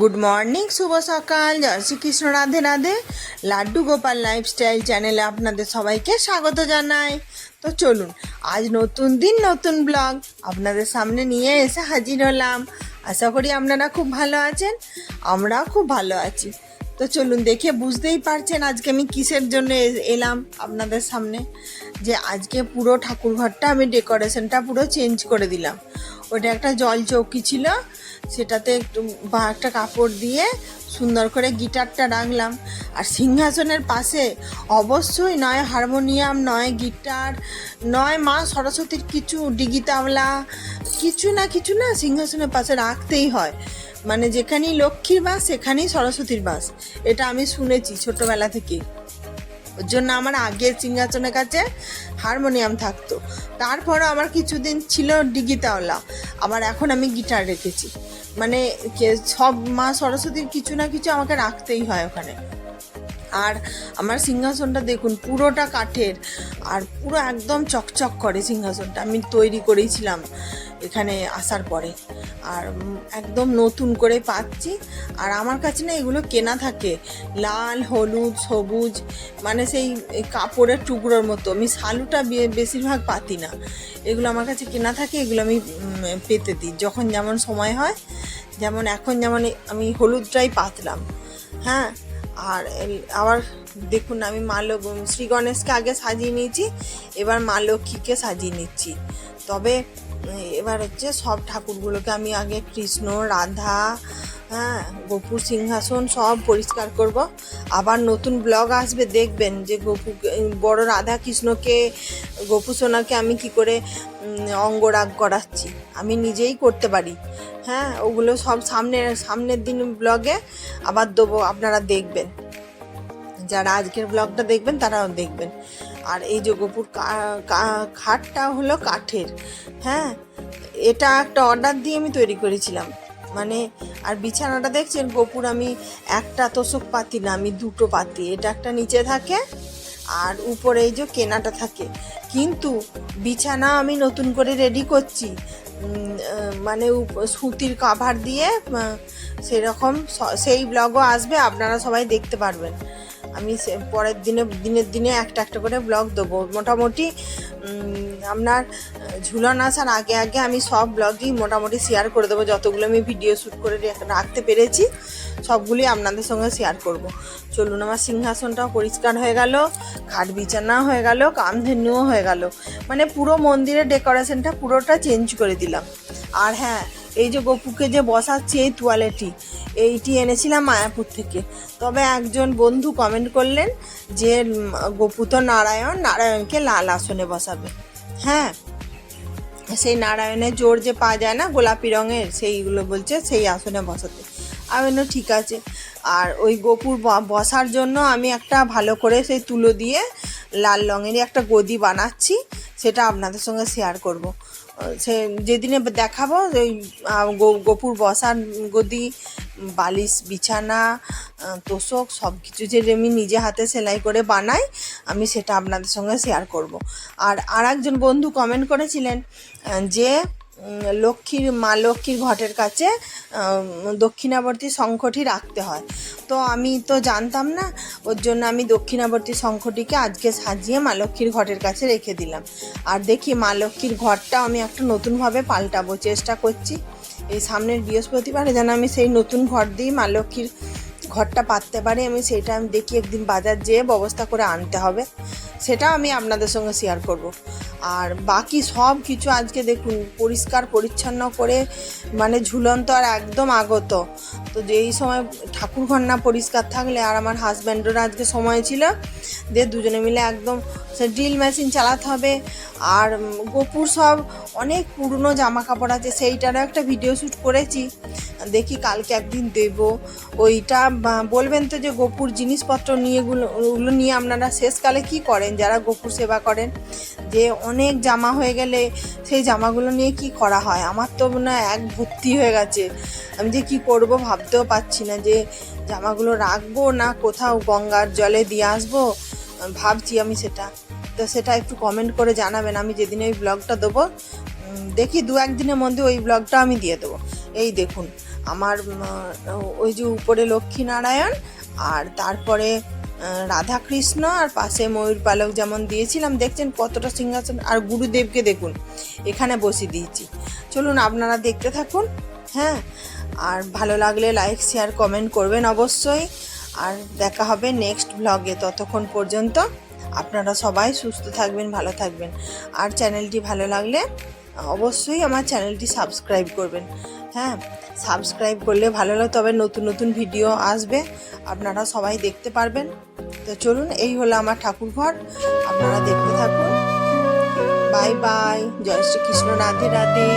Good morning শুভ সকাল। জয় Shrikrishna, Radhe Radhe. Laddu Gopal lifestyle চ্যানেলে আপনাদের সবাইকে স্বাগত জানাই। তো চলুন, আজ নতুন দিন, নতুন ব্লগ আপনাদের সামনে নিয়ে এসে হাজির হলাম। আশা করি আপনারা খুব ভালো আছেন, আমরাও খুব ভালো আছি। তো চলুন দেখে বুঝতেই পারছেন আজকে আমি কিসের জন্য এলাম আপনাদের সামনে। যে আজকে পুরো ঠাকুরঘরটা আমি ডেকোরেশনটা পুরো চেঞ্জ করে দিলাম। ওটা একটা জল চৌকি ছিল, সেটাতে একটু বা একটা কাপড় দিয়ে সুন্দর করে গিটারটা রাখলাম। আর সিংহাসনের পাশে অবশ্যই নয় হারমোনিয়াম, নয় গিটার, নয় মা সরস্বতীর কিছু ডিগি তাবলা, কিছু না কিছু না সিংহাসনের পাশে রাখতেই হয়। মানে যেখানেই লক্ষ্মীর বাস, সেখানেই সরস্বতীর বাস। এটা আমি শুনেছি ছোটোবেলা থেকেই। ওর জন্য আমার আগের সিংহাসনের কাছে হারমোনিয়াম থাকতো। তারপরও আমার কিছুদিন ছিল ডিগি তাওলা আবার এখন আমি গিটার রেখেছি। মানে সব মা সরস্বতীর কিছু না কিছু আমাকে রাখতেই হয় ওখানে। আর আমার সিংহাসনটা দেখুন, পুরোটা কাঠের। আর পুরো একদম চকচক করে সিংহাসনটা। আমি তৈরি করেছিলাম এখানে আসার পরে। আর একদম নতুন করে পাচ্ছি। আর আমার কাছে না এগুলো কেনা থাকে। লাল, হলুদ, সবুজ মানে সেই কাপড়ের টুকরোর মতো। আমি শালুটা বেশিরভাগ পাতি না। এগুলো আমার কাছে কেনা থাকে, এগুলো আমি পেতে দিই। যখন যেমন সময় হয়, যেমন এখন যেমন আমি হলুদটাই পাতলাম। হ্যাঁ? আর আবার দেখুন আমি মা শ্রী গণেশকে আগে সাজিয়ে নিয়েছি। এবার মা লক্ষ্মীকে সাজিয়ে নিচ্ছি। তবে এবার হচ্ছে সব ঠাকুরগুলোকে আমি আগে কৃষ্ণ, রাধা হ্যাঁ গোপুর সিংহাসন সব পরিষ্কার করব। আবার নতুন ব্লগ আসবে, দেখবেন যে গোপু, বড় রাধা কৃষ্ণকে, গোপু সোনাকে আমি কি করে অঙ্গরাগ করাচ্ছি। আমি নিজেই করতে পারি। হ্যাঁ ওগুলো সব সামনের সামনের দিন ব্লগে আবার দেবো, আপনারা দেখবেন। যারা আজকের ব্লগটা দেখবেন, তারাও দেখবেন। আর এই যে গোপুর খাটটা হলো কাঠের হ্যাঁ? এটা একটা অর্ডার দিয়ে আমি তৈরি করেছিলাম। মানে আর বিছানাটা দেখছেন, গোপুর আমি একটা তোষক পাতি না, আমি দুটো পাতি, এটা একটা নিচে থাকে আর উপরে এই যে কেনাটা থাকে। কিন্তু বিছানা আমি নতুন করে রেডি করছি মানে সুতির কাভার দিয়ে সেরকম সেই ব্লগও আসবে, আপনারা সবাই দেখতে পারবেন। আমি পরের দিনে, দিনের দিনে একটা একটা করে ব্লগ দেবো। মোটামুটি আপনার ঝুলন আসার আগে আগে আমি সব ব্লগই মোটামুটি শেয়ার করে দেবো। যতগুলো আমি ভিডিও শ্যুট করে রাখতে পেরেছি, সবগুলি আপনাদের সঙ্গে শেয়ার করব। চলুন, আমার সিংহাসনটাও পরিষ্কার হয়ে গেল, খাট বিছানা হয়ে গেল, কামধেনুও হয়ে গেল। মানে পুরো মন্দিরের ডেকোরেশনটা পুরোটা চেঞ্জ করে দিলাম। আর হ্যাঁ এই যে গপুকে যে বসাচ্ছি এই তোয়ালেটি এইটি এনেছিলাম মায়াপুর থেকে। তবে একজন বন্ধু কমেন্ট করলেন যে গপু তো নারায়ণ নারায়ণকে লাল আসনে বসাবে। হ্যাঁ সেই নারায়ণের জোর যে পাওয়া যায় না গোলাপি রঙের সেইগুলো বলছে সেই আসনে বসাতে। আমি বললাম, ঠিক আছে। আর ওই গোপুর বসার জন্য আমি একটা ভালো করে সেই তুলো দিয়ে লাল রঙেরই একটা গদি বানাচ্ছি। সেটা আপনাদের সঙ্গে শেয়ার করব। সে যেদিনে দেখাবো, ওই গোপুর বসার গদি, বালিশ, বিছানা তোষক সব কিছু যে আমি নিজে হাতে সেলাই করে বানাই, আমি সেটা আপনাদের সঙ্গে শেয়ার করব। আর আর একজন বন্ধু কমেন্ট করেছিলেন যে লক্ষ্মীর মা লক্ষ্মীর ঘটের কাছে দক্ষিণাবর্তী শঙ্খটি রাখতে হয়। তো আমি তো জানতাম না, ওর জন্য আমি দক্ষিণাবর্তী শঙ্খটিকে আজকে সাজিয়ে মা লক্ষ্মীর ঘটের কাছে রেখে দিলাম। আর দেখি মা লক্ষ্মীর ঘরটা আমি একটা নতুনভাবে পাল্টাবো, চেষ্টা করছি। এই সামনের বৃহস্পতিবারে যেন আমি সেই নতুন ঘর দিই, মা লক্ষ্মীর ঘরটা পাততে পারি, আমি সেটা আমি দেখি একদিন বাজার যেয়ে ব্যবস্থা করে আনতে হবে। সেটা আমি আপনাদের সঙ্গে শেয়ার করব। আর বাকি সব কিছু আজকে দেখুন, পরিষ্কার, পরিচ্ছন্ন করে মানে ঝুলন্ত আর একদম আগত। তো যেই সময় ঠাকুর ঘর না পরিষ্কার থাকলে আর আমার হাজব্যান্ডেরও আজকে সময় ছিল দিয়ে দুজনে মিলে একদম সে ড্রিল মেশিন চালাতে হবে। আর গোপুর সব অনেক পুরনো জামা কাপড় আছে, সেইটারও একটা ভিডিও শ্যুট করেছি। দেখি কালকে একদিন দেব। ওইটা বলবেন তো যে গোপুর জিনিসপত্র নিয়ে গুলো, ওগুলো নিয়ে আপনারা শেষকালে কি করেন? যারা গোপুর সেবা করেন, যে অনেক জামা হয়ে গেলে সেই জামাগুলো নিয়ে কি করা হয়? আমার তো না এক ভর্তি হয়ে গেছে। আমি যে কি করব ভাবতেও পারছি না যে জামাগুলো রাখব না কোথাও গঙ্গার জলে দিয়ে আসব? ভাবছি আমি সেটা। তো সেটা একটু কমেন্ট করে জানাবেন। আমি যেদিন ওই ব্লগটা দেবো দেখি দু একদিনের মধ্যে ওই ব্লগটা আমি দিয়ে দেবো। এই দেখুন। আমার ওই যে উপরে লক্ষ্মীনারায়ণ আর তারপরে রাধাকৃষ্ণ আর পাশে ময়ূর পালক যেমন দিয়েছিলাম, দেখছেন কতটা সিংহাসন, আর গুরুদেবকে দেখুন, এখানে বসিয়ে দিয়েছি। চলুন আপনারা দেখতে থাকুন হ্যাঁ? আর ভালো লাগলে লাইক, শেয়ার, কমেন্ট করবেন অবশ্যই। আর দেখা হবে নেক্সট ব্লগে, ততক্ষণ পর্যন্ত আপনারা সবাই সুস্থ থাকবেন, ভালো থাকবেন। আর চ্যানেলটি ভালো লাগলে অবশ্যই আমার চ্যানেলটি সাবস্ক্রাইব করবেন। হ্যাঁ সাবস্ক্রাইব করলে ভালো লাগে, তবে নতুন নতুন ভিডিও আসবে। আপনারা সবাই দেখতে পারবেন। তো চলুন, এই হলো আমার ঠাকুর ঘর আপনারা দেখতে থাকুন। Bye bye Jai Shrikrishna Radhe Radhe.